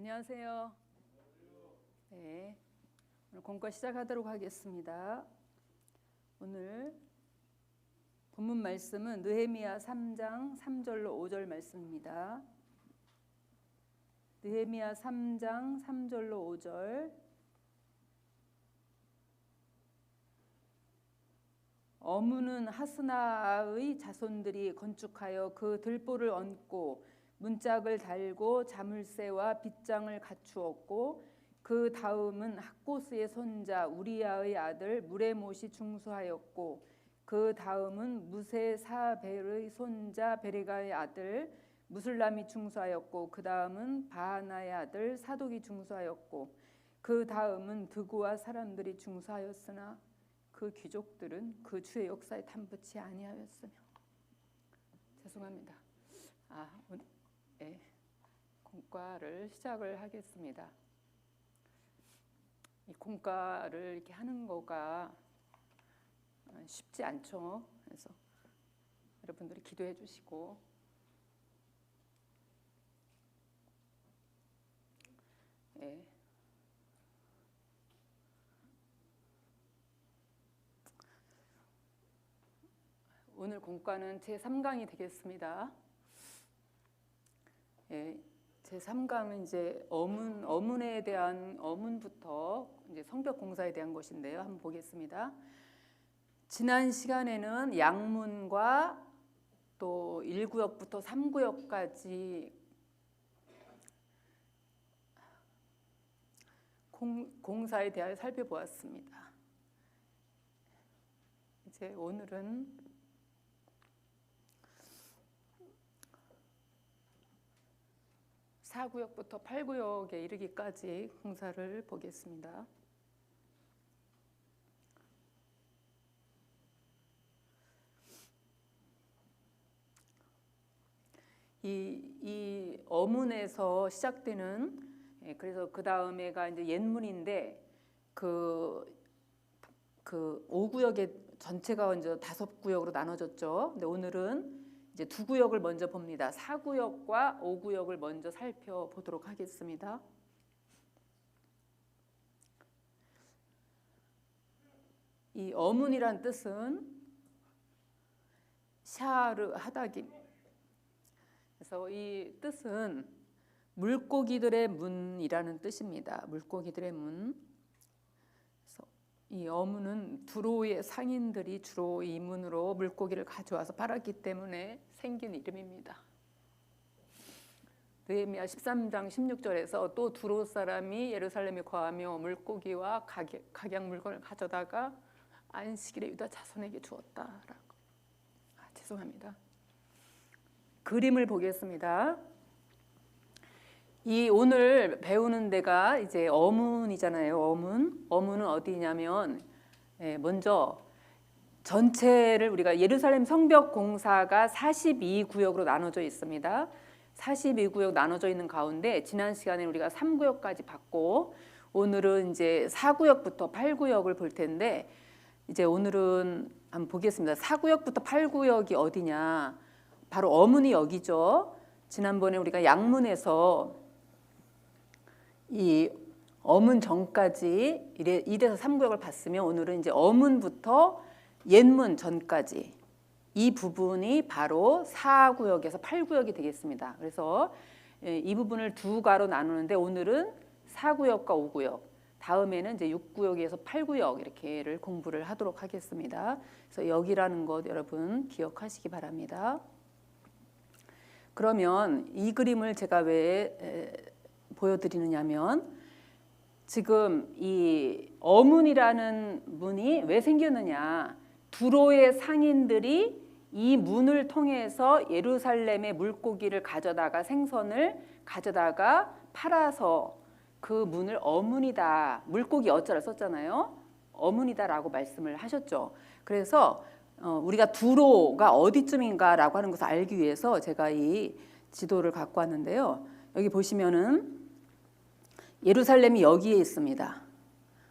안녕하세요. 네, 오늘 공과 시작하도록 하겠습니다. 오늘 본문 말씀은 느헤미야 3장 3절로 5절 말씀입니다. 느헤미야 3장 3절로 5절 어무는 하스나의 자손들이 건축하여 그 들보를 얹고 문짝을 달고 자물쇠와 빗장을 갖추었고 그 다음은 학고스의 손자 우리야의 아들 무레못이 중수하였고 그 다음은 무세 사벨의 손자 베레가의 아들 무슬람이 중수하였고 그 다음은 바하나의 아들 사독이 중수하였고 그 다음은 드구와 사람들이 중수하였으나 그 귀족들은 그 주의 역사에 탐붙지 아니하였으며 죄송합니다. 아, 예, 공과를 시작을 하겠습니다. 이 공과를 이렇게 하는 거가 쉽지 않죠. 그래서 여러분들이 기도해 주시고 예. 오늘 공과는 제 3강이 되겠습니다. 예, 제 3강은 이제 어문 어문에 대한 어문부터 이제 성벽 공사에 대한 것인데요. 한번 보겠습니다. 지난 시간에는 양문과 또 1구역부터 3구역까지 공, 공사에 대하여 살펴보았습니다. 이제 오늘은 사구역부터 팔구역에 이르기까지 공사를 보겠습니다. 이, 이 어문에서 시작되는 예, 그래서 그 다음에가 이제 옛문인데 그, 그 5구역의 전체가 먼저 다섯 구역으로 나눠졌죠. 근데 오늘은 이제 두 구역을 먼저 봅니다. 4구역과 5구역을 먼저 살펴보도록 하겠습니다. 이 어문이란 뜻은 샤르 하다기 그래서 이 뜻은 물고기들의 문이라는 뜻입니다. 물고기들의 문. 그래서 이 어문은 두로의 상인들이 주로 이 문으로 물고기를 가져와서 팔았기 때문에 생긴 이름입니다. 느헤미야 13장 16절에서 또 두로 사람이 예루살렘에 거하며 물고기와 각약 물건을 가져다가 안식일에 유다 자손에게 주었다라고. 아, 죄송합니다. 그림을 보겠습니다. 이 오늘 배우는 데가 이제 어문이잖아요. 어문. 어문은 어디냐면 예, 먼저 전체를 우리가 예루살렘 성벽 공사가 42구역으로 나눠져 있습니다. 42구역 나눠져 있는 가운데 지난 시간에 우리가 3구역까지 봤고 오늘은 이제 4구역부터 8구역을 볼 텐데 이제 오늘은 한번 보겠습니다. 4구역부터 8구역이 어디냐? 바로 어문이 여기죠. 지난번에 우리가 양문에서 이 어문 전까지 1에서 3구역을 봤으면 오늘은 이제 어문부터 옛문 전까지 이 부분이 바로 4구역에서 8구역이 되겠습니다. 그래서 예, 이 부분을 두 가로 나누는데 오늘은 4구역과 5구역, 다음에는 이제 6구역에서 8구역 이렇게를 공부를 하도록 하겠습니다. 그래서 여기라는 것 여러분 기억하시기 바랍니다. 그러면 이 그림을 제가 왜 보여드리느냐면 지금 이 어문이라는 문이 왜 생겼느냐 두로의 상인들이 이 문을 통해서 예루살렘의 물고기를 가져다가 생선을 가져다가 팔아서 그 문을 어문이다 물고기 어쩌라 썼잖아요. 어문이다라고 말씀을 하셨죠. 그래서 어, 우리가 두로가 어디쯤인가라고 하는 것을 알기 위해서 제가 이 지도를 갖고 왔는데요. 여기 보시면은 예루살렘이 여기에 있습니다.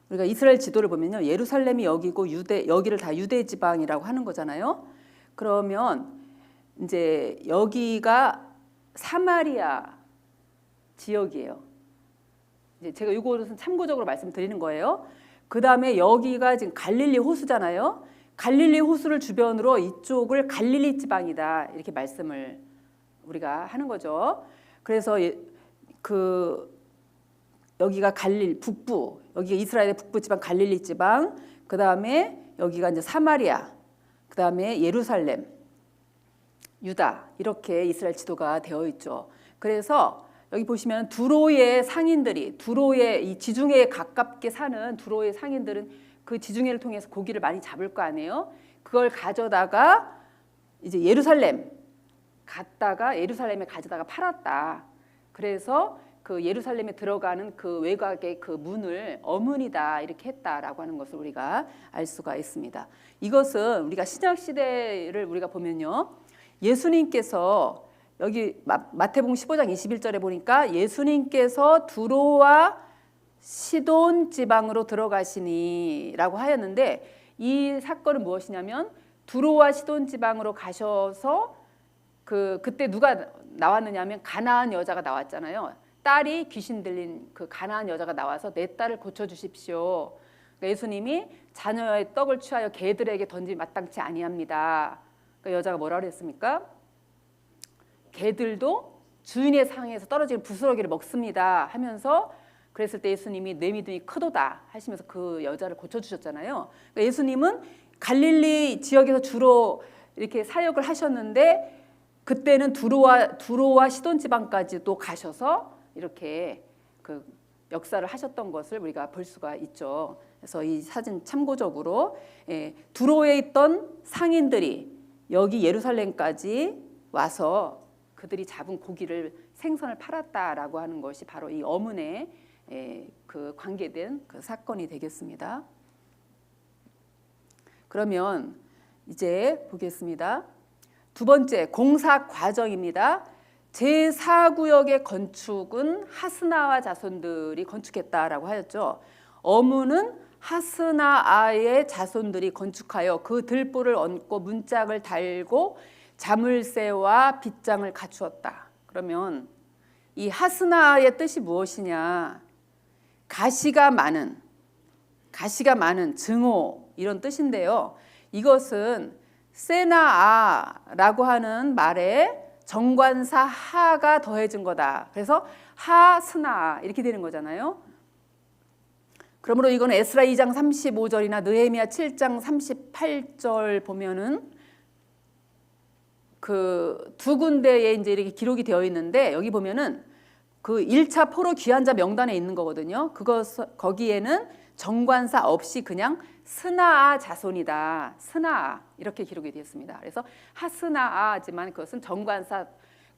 우리가 이스라엘 지도를 보면요. 예루살렘이 여기고 유대 여기를 다 유대 지방이라고 하는 거잖아요. 그러면 이제 여기가 사마리아 지역이에요. 이제 제가 이것은 참고적으로 말씀드리는 거예요. 그 다음에 여기가 지금 갈릴리 호수잖아요. 갈릴리 호수를 주변으로 이쪽을 갈릴리 지방이다 이렇게 말씀을 우리가 하는 거죠. 그래서 예- 그 여기가 갈릴 북부 여기가 이스라엘의 북부 지방 갈릴리 지방 그 다음에 여기가 이제 사마리아 그 다음에 예루살렘 유다 이렇게 이스라엘 지도가 되어 있죠. 그래서 여기 보시면 두로의 상인들이 두로의 이 지중해에 가깝게 사는 두로의 상인들은 그 지중해를 통해서 고기를 많이 잡을 거 아니에요. 그걸 가져다가 이제 예루살렘 갔다가 예루살렘에 가져다가 팔았다. 그래서 그 예루살렘에 들어가는 그 외곽의 그 문을 어문이다 이렇게 했다라고 하는 것을 우리가 알 수가 있습니다. 이것은 우리가 신약 시대를 우리가 보면요. 예수님께서 여기 마- 마태복음 15장 21절에 보니까 예수님께서 두로와 시돈 지방으로 들어가시니라고 하였는데 이 사건은 무엇이냐면 두로와 시돈 지방으로 가셔서 그 그때 누가 나왔느냐면 가나안 여자가 나왔잖아요. 딸이 귀신 들린 그 가나안 여자가 나와서 내 딸을 고쳐 주십시오. 그러니까 예수님이 자녀의 떡을 취하여 개들에게 던지 마땅치 아니합니다. 그 여자가 뭐라 그랬습니까? 개들도 주인의 상에서 떨어지는 부스러기를 먹습니다 하면서 그랬을 때 예수님이 내 믿음이 크도다 하시면서 그 여자를 고쳐 주셨잖아요. 그러니까 예수님은 갈릴리 지역에서 주로 이렇게 사역을 하셨는데 그때는 두로와 두로와 시돈 지방까지도 가셔서 이렇게 그 역사를 하셨던 것을 우리가 볼 수가 있죠. 그래서 이 사진 참고적으로 예, 두로에 있던 상인들이 여기 예루살렘까지 와서 그들이 잡은 고기를 생선을 팔았다라고 하는 것이 바로 이 어문에 예, 그 관계된 그 사건이 되겠습니다. 그러면 이제 보겠습니다. 두 번째 공사 과정입니다. 제4구역의 건축은 하스나와 자손들이 건축했다라고 하였죠. 어문은 하스나아의 자손들이 건축하여 그 들보를 얹고 문짝을 달고 자물쇠와 빗장을 갖추었다. 그러면 이 하스나의 뜻이 무엇이냐? 가시가 많은 가시가 많은 증오 이런 뜻인데요. 이것은 세나아라고 하는 말에 정관사 하가 더해진 거다. 그래서 하스나 이렇게 되는 거잖아요. 그러므로 이건 에스라 2장 35절이나 느헤미야 7장 38절 보면은 그 두 군데에 이제 이렇게 기록이 되어 있는데 여기 보면은 그 1차 포로 귀환자 명단에 있는 거거든요. 그것 거기에는 정관사 없이 그냥 스나아 자손이다. 스나아 이렇게 기록이 되었습니다. 그래서 하스나아지만 그것은 정관사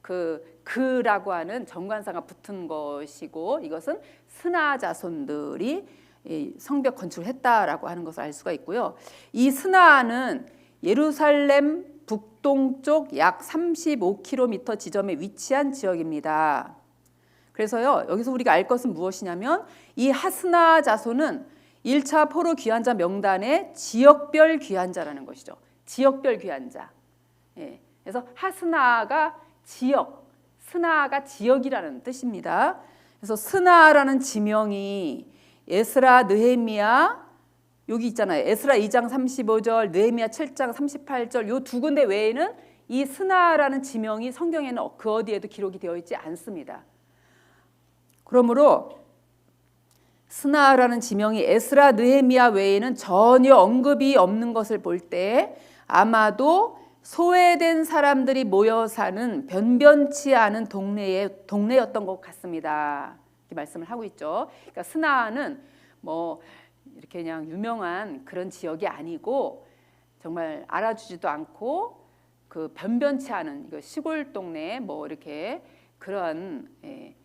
그 그라고 하는 정관사가 붙은 것이고 이것은 스나아 자손들이 이 성벽 건축을 했다라고 하는 것을 알 수가 있고요. 이 스나아는 예루살렘 북동쪽 약 35km 지점에 위치한 지역입니다. 그래서요, 여기서 우리가 알 것은 무엇이냐면 이 하스나 자손은 1차 포로 귀환자 명단의 지역별 귀환자라는 것이죠. 지역별 귀환자. 예. 그래서 하스나가 지역, 스나가 지역이라는 뜻입니다. 그래서 스나라는 지명이 에스라, 느헤미야 여기 있잖아요. 에스라 2장 35절, 느헤미야 7장 38절 요 두 군데 외에는 이 스나라는 지명이 성경에는 그 어디에도 기록이 되어 있지 않습니다. 그러므로 스나라는 지명이 에스라 느헤미야 외에는 전혀 언급이 없는 것을 볼 때 아마도 소외된 사람들이 모여 사는 변변치 않은 동네의 동네였던 것 같습니다. 이렇게 말씀을 하고 있죠. 그러니까 스나는 뭐 이렇게 그냥 유명한 그런 지역이 아니고 정말 알아주지도 않고 그 변변치 않은 이거 시골 동네 뭐 이렇게 그런 예,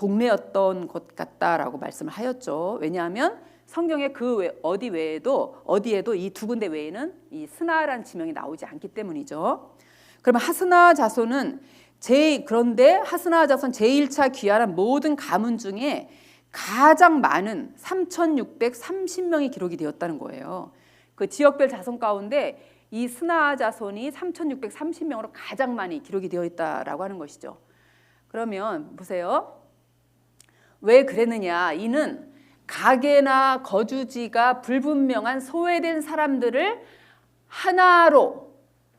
동네였던 것 같다라고 말씀을 하였죠. 왜냐하면 성경에 그 외, 어디 외에도 어디에도 이 두 군데 외에는 이 스나라는 지명이 나오지 않기 때문이죠. 그러면 하스나 자손은 제 그런데 하스나 자손 제1차 귀환한 모든 가문 중에 가장 많은 3,630명이 기록이 되었다는 거예요. 그 지역별 자손 가운데 이 스나 자손이 3,630명으로 가장 많이 기록이 되어 있다라고 하는 것이죠. 그러면 보세요. 왜 그랬느냐? 이는 가게나 거주지가 불분명한 소외된 사람들을 하나로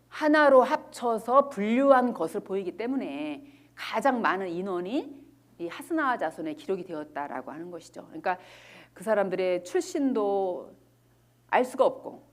하나로 합쳐서 분류한 것을 보이기 때문에 가장 많은 인원이 이 하스나 자손에 기록이 되었다라고 하는 것이죠. 그러니까 그 사람들의 출신도 알 수가 없고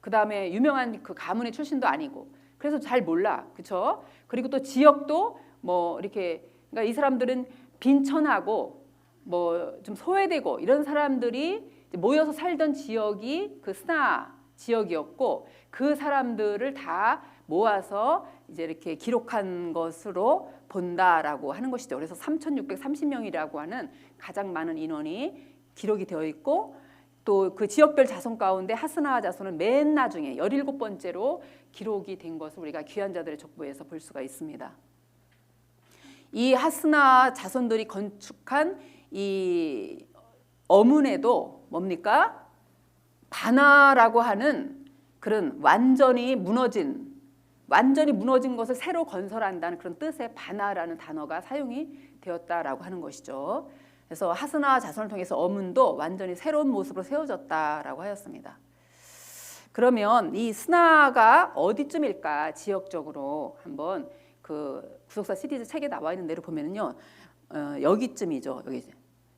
그 다음에 유명한 그 가문의 출신도 아니고 그래서 잘 몰라 그렇죠 그리고 또 지역도 뭐 이렇게 그러니까 이 사람들은 빈천하고 뭐 좀 소외되고 이런 사람들이 모여서 살던 지역이 그 스나 지역이었고 그 사람들을 다 모아서 이제 이렇게 기록한 것으로 본다라고 하는 것이죠. 그래서 3,630명이라고 하는 가장 많은 인원이 기록이 되어 있고 또 그 지역별 자손 가운데 하스나 자손은 맨 나중에 17번째로 기록이 된 것을 우리가 귀한 자들의 족보에서 볼 수가 있습니다. 이 하스나 자손들이 건축한 이 어문에도 뭡니까? 바나라고 하는 그런 완전히 무너진 완전히 무너진 것을 새로 건설한다는 그런 뜻의 바나라는 단어가 사용이 되었다라고 하는 것이죠. 그래서 하스나 자손을 통해서 어문도 완전히 새로운 모습으로 세워졌다라고 하였습니다. 그러면 이 스나가 어디쯤일까 지역적으로 한번 그 구속사 시리즈 책에 나와 있는 대로 보면은요 어, 여기쯤이죠 여기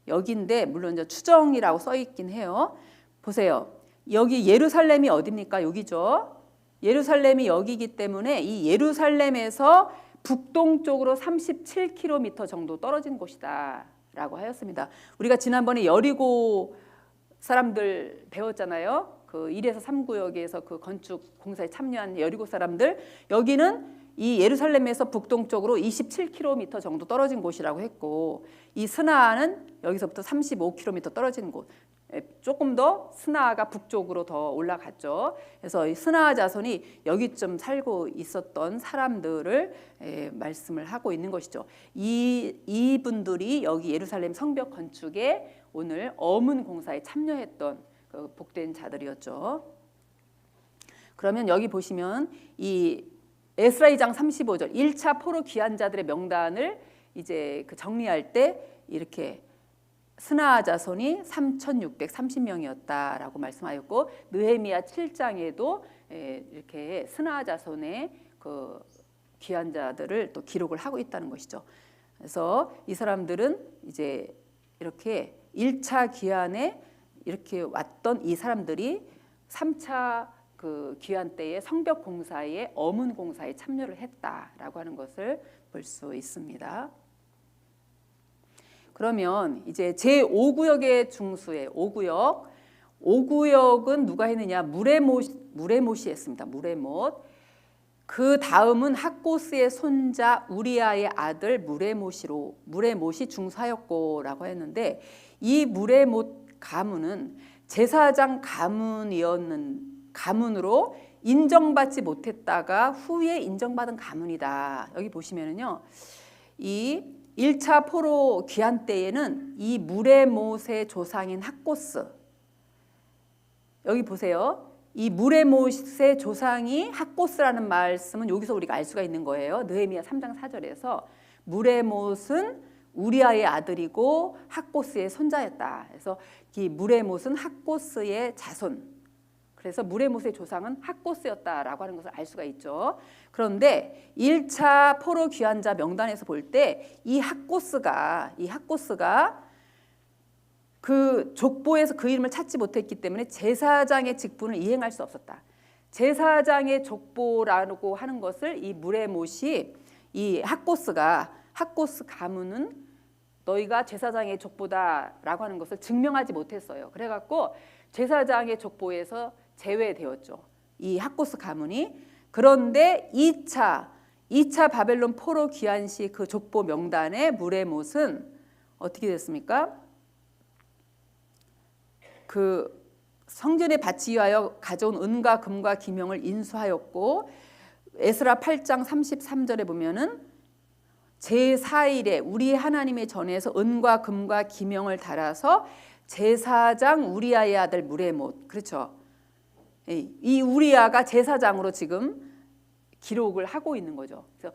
여기인데 물론 이제 추정이라고 써 있긴 해요. 보세요. 여기 예루살렘이 어디입니까? 여기죠. 예루살렘이 여기기 때문에 이 예루살렘에서 북동쪽으로 37km 정도 떨어진 곳이다라고 하였습니다. 우리가 지난번에 여리고 사람들 배웠잖아요. 그 1에서 3구역에서 그 건축 공사에 참여한 여리고 사람들. 여기는 이 예루살렘에서 북동쪽으로 27km 정도 떨어진 곳이라고 했고 이 스나아는 여기서부터 35km 떨어진 곳. 에, 조금 더 스나아가 북쪽으로 더 올라갔죠. 그래서 이 스나아 자손이 여기쯤 살고 있었던 사람들을 에, 말씀을 하고 있는 것이죠. 이 이분들이 여기 예루살렘 성벽 건축에 오늘 어문 공사에 참여했던 그 복된 자들이었죠. 그러면 여기 보시면 이 에스라 2장 35절 1차 포로 귀한 자들의 명단을 이제 그 정리할 때 이렇게 스나아 자손이 3,630명이었다라고 말씀하였고 느헤미야 7장에도 이렇게 스나아 자손의 그 귀한 자들을 또 기록을 하고 있다는 것이죠. 그래서 이 사람들은 이제 이렇게 1차 귀환에 이렇게 왔던 이 사람들이 3차 그 귀한 때에 성벽 공사에 어문 공사에 참여를 했다라고 하는 것을 볼 수 있습니다. 그러면 이제 제 5구역의 중수의 5구역 5구역은 누가 했느냐 무레못 무레못이 했습니다. 무레못 그 다음은 학고스의 손자 우리아의 아들 무레못이로 무레못이 중사였고라고 했는데 이 무레못 가문은 제사장 가문이었는 가문으로 인정받지 못했다가 후에 인정받은 가문이다. 여기 보시면은요. 이 1차 포로 귀한 때에는 이 무레못의 조상인 학고스 여기 보세요. 이 무레못의 조상이 학고스라는 말씀은 여기서 우리가 알 수가 있는 거예요. 느헤미야 3장 4절에서 무레못은 우리아의 아들이고 학고스의 손자였다. 그래서 이 무레못은 학고스의 자손. 그래서 무레못의 조상은 학고스였다라고 하는 것을 알 수가 있죠. 그런데 1차 포로 귀환자 명단에서 볼 때이 학고스가 이 학고스가 그 족보에서 그 이름을 찾지 못했기 때문에 제사장의 직분을 이행할 수 없었다. 제사장의 족보라고 하는 것을 이 무레못이 이 학고스가 학고스 가문은 너희가 제사장의 족보다라고 하는 것을 증명하지 못했어요. 그래갖고 제사장의 족보에서 제외되었죠. 이 학고스 가문이 그런데 2차 2차 바벨론 포로 귀환 시 그 족보 명단의 무레못은 어떻게 됐습니까? 그 성전에 바치기 위하여 가져온 은과 금과 기명을 인수하였고 에스라 8장 33절에 보면은 제4일에 우리 하나님의 전에서 은과 금과 기명을 달아서 제사장 우리아의 아들 무레못 그렇죠. 이 우리아가 제사장으로 지금 기록을 하고 있는 거죠. 그래서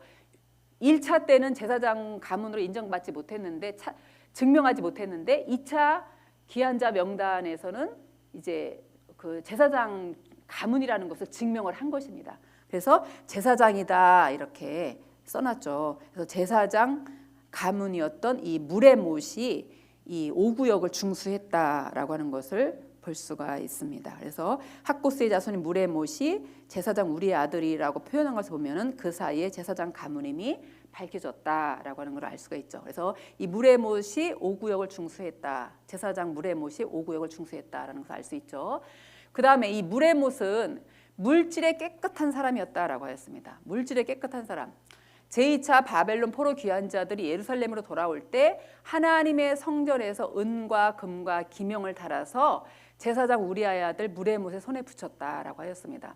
1차 때는 제사장 가문으로 인정받지 못했는데 차, 증명하지 못했는데 2차 기한자 명단에서는 이제 그 제사장 가문이라는 것을 증명을 한 것입니다. 그래서 제사장이다 이렇게 써놨죠. 그래서 제사장 가문이었던 이 무레못이 이 오구역을 중수했다라고 하는 것을 볼 수가 있습니다. 그래서 학고스의 자손인 무레못이 제사장 우리의 아들이라고 표현한 것을 보면은 그 사이에 제사장 가문임이 밝혀졌다라고 하는 걸 알 수가 있죠. 그래서 이 무레못이 오구역을 중수했다. 제사장 무레못이 오구역을 중수했다라는 것을 알 수 있죠. 그 다음에 이 무레못은 물질에 깨끗한 사람이었다라고 하였습니다. 물질에 깨끗한 사람. 제2차 바벨론 포로 귀환자들이 예루살렘으로 돌아올 때 하나님의 성전에서 은과 금과 기명을 달아서 제사장 우리아의 아들 무레못의 손에 붙였다라고 하였습니다.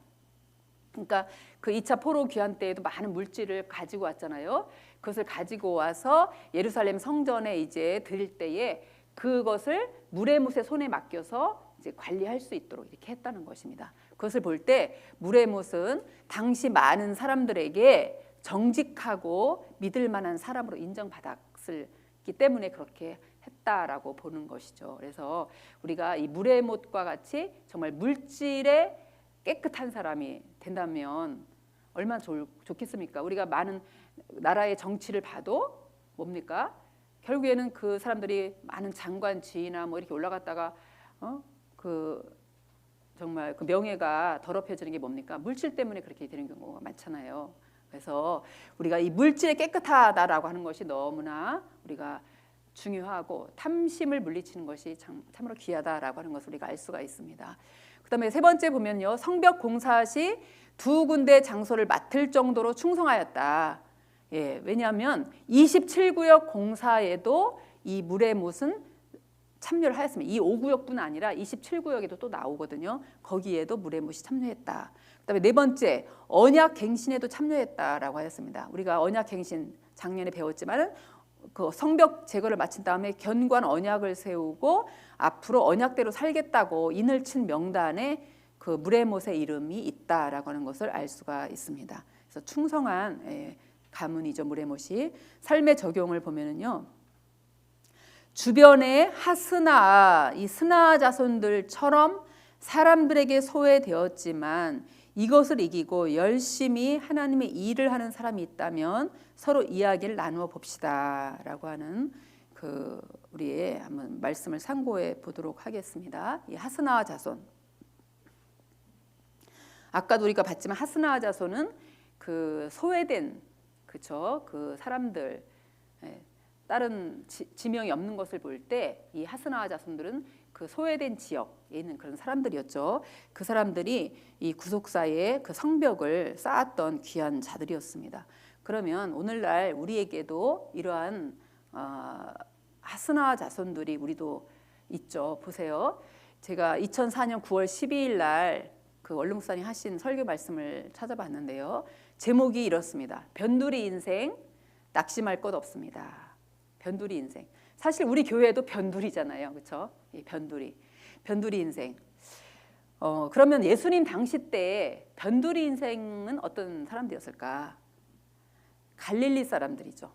그러니까 그 2차 포로 귀환 때에도 많은 물질을 가지고 왔잖아요. 그것을 가지고 와서 예루살렘 성전에 이제 드릴 때에 그것을 무레못의 손에 맡겨서 이제 관리할 수 있도록 이렇게 했다는 것입니다. 그것을 볼 때 무레못은 당시 많은 사람들에게 정직하고 믿을 만한 사람으로 인정받았기 때문에 그렇게 했다라고 보는 것이죠. 그래서 우리가 이 무레못과 같이 정말 물질에 깨끗한 사람이 된다면 얼마나 좋, 좋겠습니까? 우리가 많은 나라의 정치를 봐도 뭡니까? 결국에는 그 사람들이 많은 장관 지위나 뭐 이렇게 올라갔다가 어? 그 정말 그 명예가 더럽혀지는 게 뭡니까? 물질 때문에 그렇게 되는 경우가 많잖아요. 그래서 우리가 이 물질에 깨끗하다라고 하는 것이 너무나 우리가 중요하고 탐심을 물리치는 것이 참, 참으로 귀하다라고 하는 것을 우리가 알 수가 있습니다. 그다음에 세 번째 보면요. 성벽 공사 시 두 군데 장소를 맡을 정도로 충성하였다. 예, 왜냐하면 27구역 공사에도 이 물의 못은 참여를 하였습니다. 이 5구역뿐 아니라 27구역에도 또 나오거든요. 거기에도 물의 못이 참여했다. 그다음에 네 번째 언약 갱신에도 참여했다라고 하였습니다. 우리가 언약 갱신 작년에 배웠지만은 그 성벽 제거를 마친 다음에 견고한 언약을 세우고 앞으로 언약대로 살겠다고 인을 친 명단에 그 무레못의 이름이 있다라고 하는 것을 알 수가 있습니다. 그래서 충성한 예, 가문이죠 무레못이 삶의 적용을 보면은요. 주변의 하스나 이 스나 자손들처럼 사람들에게 소외되었지만 이것을 이기고 열심히 하나님의 일을 하는 사람이 있다면 서로 이야기를 나누어 봅시다라고 하는 그 우리의 한번 말씀을 참고해 보도록 하겠습니다. 이 하스나와 자손. 아까도 우리가 봤지만 하스나와 자손은 그 소외된 그쵸 그 사람들 예, 다른 지, 명이 없는 것을 볼 때 이 하스나와 자손들은 그 소외된 지역에 있는 그런 사람들이었죠. 그 사람들이 이 구속사의 그 성벽을 쌓았던 귀한 자들이었습니다. 그러면 오늘날 우리에게도 이러한 어, 하스나 자손들이 우리도 있죠. 보세요. 제가 2004년 9월 12일 날 그 원룸산이 하신 설교 말씀을 찾아봤는데요. 제목이 이렇습니다. 변두리 인생 낙심할 것 없습니다. 변두리 인생. 사실 우리 교회도 변두리잖아요. 그렇죠? 변두리. 변두리 인생. 어, 그러면 예수님 당시 때 변두리 인생은 어떤 사람들이었을까? 갈릴리 사람들이죠.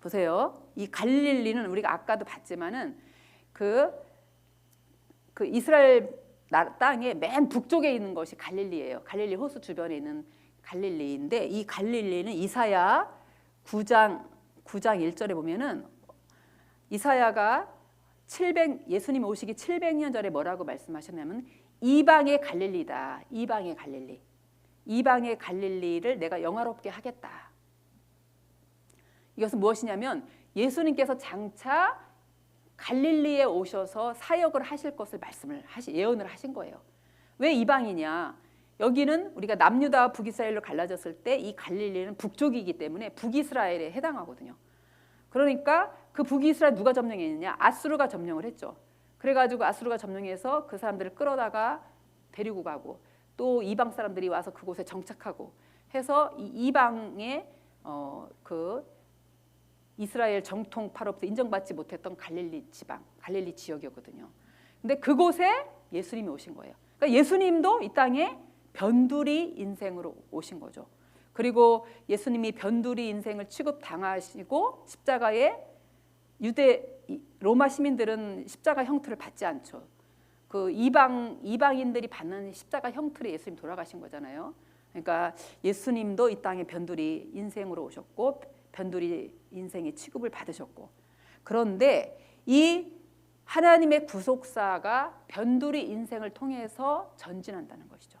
보세요. 이 갈릴리는 우리가 아까도 봤지만은 그, 그 이스라엘 땅의 맨 북쪽에 있는 것이 갈릴리예요. 갈릴리 호수 주변에 있는 갈릴리인데 이 갈릴리는 이사야 9장 9장 1절에 보면은 이사야가 700 예수님 오시기 700년 전에 뭐라고 말씀하셨냐면 이방의 갈릴리다. 이방의 갈릴리. 이방의 갈릴리를 내가 영화롭게 하겠다. 이것은 무엇이냐면 예수님께서 장차 갈릴리에 오셔서 사역을 하실 것을 말씀을 하시 예언을 하신 거예요. 왜 이방이냐? 여기는 우리가 남유다와 북이스라엘로 갈라졌을 때 이 갈릴리는 북쪽이기 때문에 북이스라엘에 해당하거든요. 그러니까 그 북이스라엘 누가 점령했느냐? 아수르가 점령을 했죠. 그래가지고 아수르가 점령해서 그 사람들을 끌어다가 데리고 가고 또 이방 사람들이 와서 그곳에 정착하고 해서 이 이방의 어, 그 이스라엘 정통 파로부터 인정받지 못했던 갈릴리 지방, 갈릴리 지역이었거든요. 근데 그곳에 예수님이 오신 거예요. 그러니까 예수님도 이 땅에 변두리 인생으로 오신 거죠. 그리고 예수님이 변두리 인생을 취급당하시고 십자가에 유대 이- 로마 시민들은 십자가 형틀을 받지 않죠. 그 이방 이방인들이 받는 십자가 형틀에 예수님 돌아가신 거잖아요. 그러니까 예수님도 이 땅에 변두리 인생으로 오셨고 변두리 인생의 취급을 받으셨고 그런데 이 하나님의 구속사가 변두리 인생을 통해서 전진한다는 것이죠.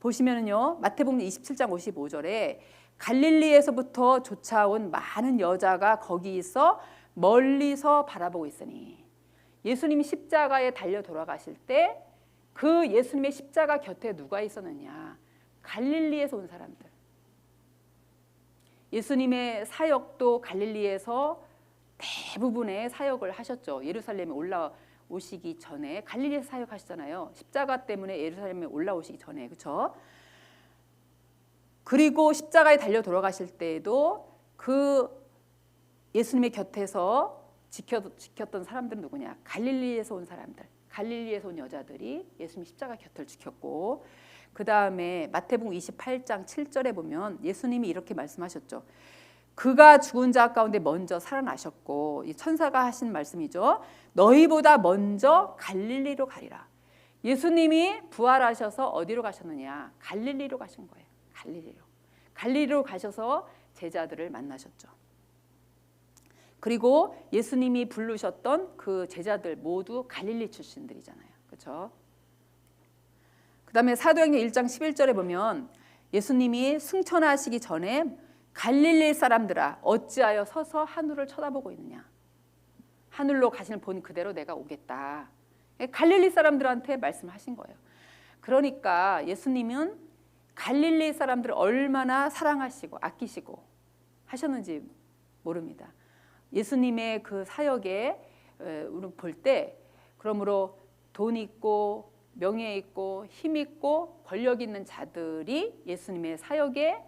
보시면은요. 마태복음 27장 55절에 갈릴리에서부터 쫓아온 많은 여자가 거기서 멀리서 바라보고 있으니 예수님이 십자가에 달려 돌아가실 때 그 예수님의 십자가 곁에 누가 있었느냐? 갈릴리에서 온 사람들. 예수님의 사역도 갈릴리에서 대부분의 사역을 하셨죠. 예루살렘에 올라오시기 전에 갈릴리에서 사역하시잖아요. 십자가 때문에 예루살렘에 올라오시기 전에 그렇죠. 그리고 십자가에 달려 돌아가실 때에도 그 예수님의 곁에서 지켰던 사람들은 누구냐? 갈릴리에서 온 사람들, 갈릴리에서 온 여자들이 예수님 십자가 곁을 지켰고 그 다음에 마태복음 28장 7절에 보면 예수님이 이렇게 말씀하셨죠. 그가 죽은 자 가운데 먼저 살아나셨고 이 천사가 하신 말씀이죠. 너희보다 먼저 갈릴리로 가리라. 예수님이 부활하셔서 어디로 가셨느냐? 갈릴리로 가신 거예요. 갈릴리로. 갈릴리로 가셔서 제자들을 만나셨죠. 그리고 예수님이 부르셨던 그 제자들 모두 갈릴리 출신들이잖아요. 그렇죠? 그다음에 사도행전 1장 11절에 보면 예수님이 승천하시기 전에 갈릴리 사람들아 어찌하여 서서 하늘을 쳐다보고 있느냐? 하늘로 가시는 본 그대로 내가 오겠다. 갈릴리 사람들한테 말씀하신 거예요. 그러니까 예수님은 갈릴리 사람들을 얼마나 사랑하시고 아끼시고 하셨는지 모릅니다. 예수님의 그 사역에 우리 볼 때 그러므로 돈 있고 명예 있고 힘 있고 권력 있는 자들이 예수님의 사역에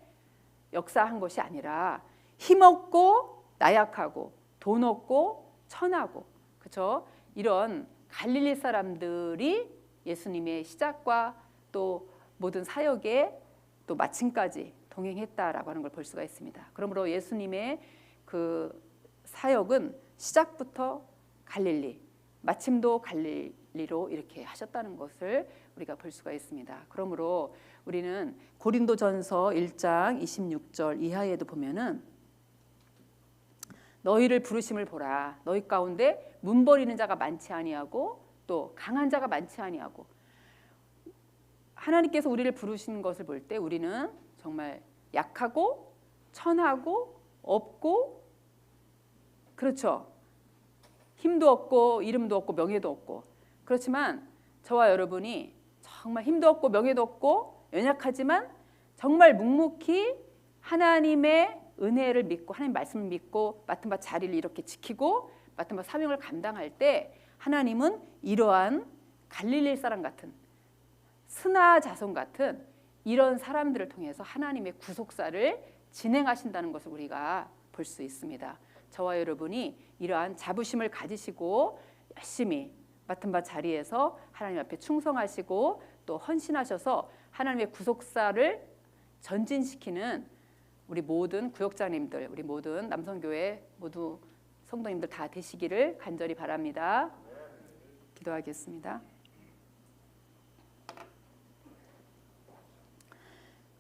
역사한 것이 아니라 힘 없고 나약하고 돈 없고 천하고 그렇죠? 이런 갈릴리 사람들이 예수님의 시작과 또 모든 사역에 또 마침까지 동행했다라고 하는 걸 볼 수가 있습니다. 그러므로 예수님의 그 사역은 시작부터 갈릴리, 마침도 갈릴리로 이렇게 하셨다는 것을 우리가 볼 수가 있습니다. 그러므로 우리는 고린도전서 1장 26절 이하에도 보면은 너희를 부르심을 보라. 너희 가운데 문버리는 자가 많지 아니하고 또 강한 자가 많지 아니하고 하나님께서 우리를 부르신 것을 볼 때 우리는 정말 약하고 천하고 없고 그렇죠. 힘도 없고 이름도 없고 명예도 없고 그렇지만 저와 여러분이 정말 힘도 없고 명예도 없고 연약하지만 정말 묵묵히 하나님의 은혜를 믿고 하나님 말씀을 믿고 맡은 바 자리를 이렇게 지키고 맡은 바 사명을 감당할 때 하나님은 이러한 갈릴리 사람 같은 스나 자손 같은 이런 사람들을 통해서 하나님의 구속사를 진행하신다는 것을 우리가 볼 수 있습니다. 저와 여러분이 이러한 자부심을 가지시고 열심히 맡은 바 자리에서 하나님 앞에 충성하시고 또 헌신하셔서 하나님의 구속사를 전진시키는 우리 모든 구역장님들, 우리 모든 남성교회 모두 성도님들 다 되시기를 간절히 바랍니다. 기도하겠습니다.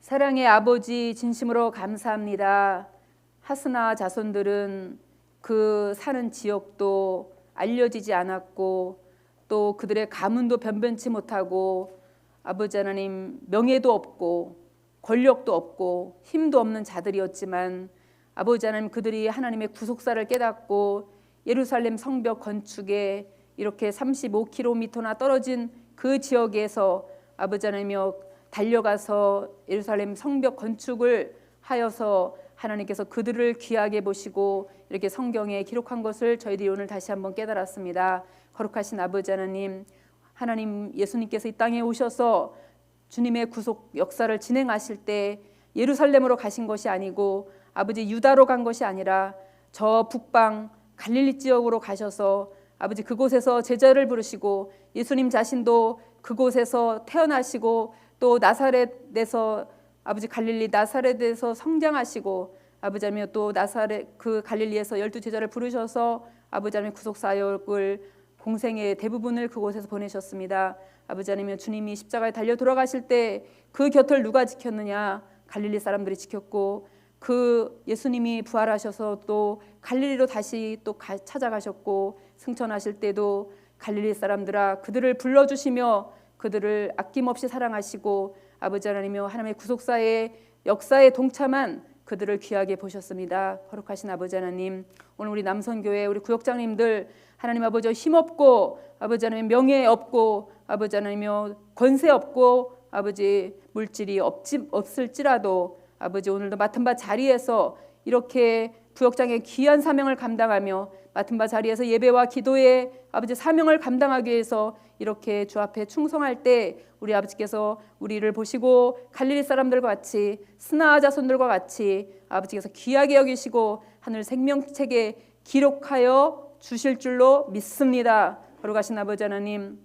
사랑의 아버지 진심으로 감사합니다. 하스나 자손들은 그 사는 지역도 알려지지 않았고 또 그들의 가문도 변변치 못하고 아버지 하나님 명예도 없고 권력도 없고 힘도 없는 자들이었지만 아버지 하나님 그들이 하나님의 구속사를 깨닫고 예루살렘 성벽 건축에 이렇게 35km나 떨어진 그 지역에서 아버지 하나님여 달려가서 예루살렘 성벽 건축을 하여서 하나님께서 그들을 귀하게 보시고 이렇게 성경에 기록한 것을 저희들이 오늘 다시 한번 깨달았습니다. 거룩하신 아버지 하나님, 하나님 예수님께서 이 땅에 오셔서 주님의 구속 역사를 진행하실 때 예루살렘으로 가신 것이 아니고 아버지 유다로 간 것이 아니라 저 북방 갈릴리 지역으로 가셔서 아버지 그곳에서 제자를 부르시고 예수님 자신도 그곳에서 태어나시고 또 나사렛에서 아버지 갈릴리 나사렛에서 성장하시고 아버지 하나님 또 나사렛 그 갈릴리에서 열두 제자를 부르셔서 아버지 하나님 구속 사역을 공생의 대부분을 그곳에서 보내셨습니다. 아버지 하나님 주님이 십자가에 달려 돌아가실 때 그 곁을 누가 지켰느냐? 갈릴리 사람들이 지켰고 그 예수님이 부활하셔서 또 갈릴리로 다시 또 가- 찾아가셨고 승천하실 때도 갈릴리 사람들아 그들을 불러주시며 그들을 아낌없이 사랑하시고 아버지 하나님이여 하나님의 구속사의 역사에 동참한 그들을 귀하게 보셨습니다. 거룩하신 아버지 하나님 오늘 우리 남선교회 우리 구역장님들 하나님 아버지 힘없고 아버지 하나님 명예 없고 아버지 하나님이여 권세 없고 아버지 물질이 없지, 없을지라도 아버지 오늘도 맡은 바 자리에서 이렇게 부역장의 귀한 사명을 감당하며 맡은 바 자리에서 예배와 기도의 아버지 사명을 감당하기 위해서 이렇게 주 앞에 충성할 때 우리 아버지께서 우리를 보시고 갈릴리 사람들과 같이 스나 자손들과 같이 아버지께서 귀하게 여기시고 하늘 생명책에 기록하여 주실 줄로 믿습니다. 거룩하신 아버지 하나님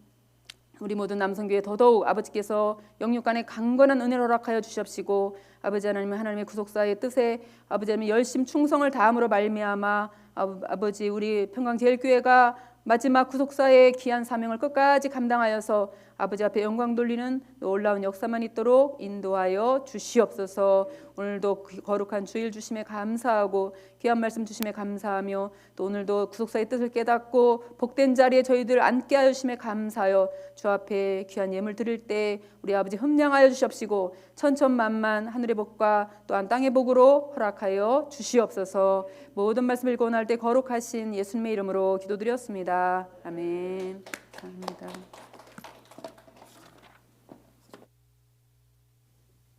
우리 모든 남성교회 더더욱 아버지께서 영육간에 강건한 은혜를 허락하여 주시옵시고 아버지 하나님 하나님의 구속사의 뜻에 아버지 하나님 열심 충성을 다함으로 말미암아 아버- 아버지 우리 평강제일교회가 마지막 구속사의 귀한 사명을 끝까지 감당하여서 아버지 앞에 영광 돌리는 놀라운 역사만 있도록 인도하여 주시옵소서. 오늘도 그 거룩한 주일 주심에 감사하고 귀한 말씀 주심에 감사하며 또 오늘도 구속사의 뜻을 깨닫고 복된 자리에 저희들 앉게 하여 주심에 감사하여 주 앞에 귀한 예물 드릴 때 우리 아버지 흠량하여 주시옵시고 천천만만 하늘의 복과 또한 땅의 복으로 허락하여 주시옵소서. 모든 말씀 읽고 원할 때 거룩하신 예수님의 이름으로 기도드렸습니다. 아멘. 감사합니다.